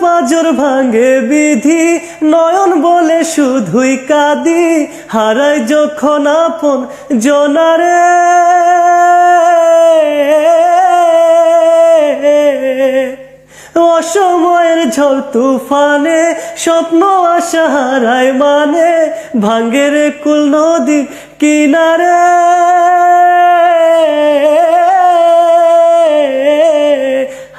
পাজর ভাঙে বিধি, নয়ন বলে শুধুই কাঁদি হারাই যখন আপন জনারে। অসময়ের ঝড় তুফানে, স্বপ্ন আশা হারায় মানে ভাঙ্গের কুল নদীর কিনারে।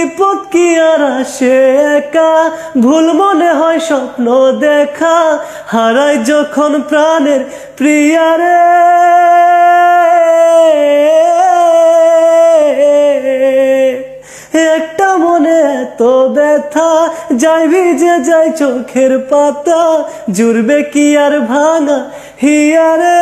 বিপদ কি আর আসে একা? ভুল মনে হয় স্বপ্ন দেখা, হারাই যখন প্রাণের প্রিয়ারে একটা মনে এত ব্যথা, যাই ভিজে যাই চোখের পাতা, জুড়বে কি আর ভাঙা হিয়ারে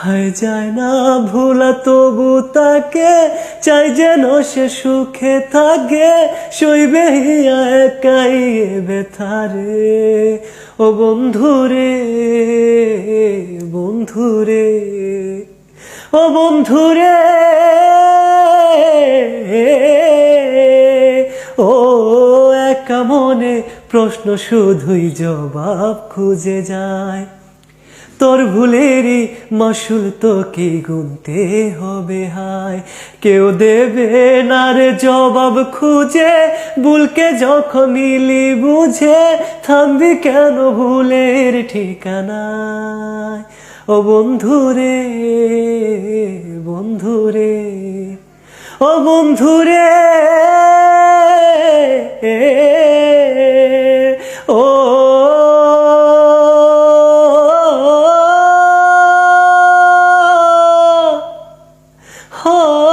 হায় যায় না ভোলা তবু তাকে চাই যেন সে সুখে থাকে, সইবে হিয়া একাই এ ব্যথারে ও বন্ধুরে বন্ধুরে ও বন্ধুরে ও একা মনে প্রশ্ন শুধুই জবাব খুঁজে যায়। তোর ভুলেরই মাসুল তোকে গুনতে হবে, হায়। কেউ দেবে না রে জবাব খুঁজে বুলকে যখন নিলি বুঝে থামবি কেন ভুলের ঠিকানায়? ও বন্ধুরে বন্ধুরে ও বন্ধুরে Oh.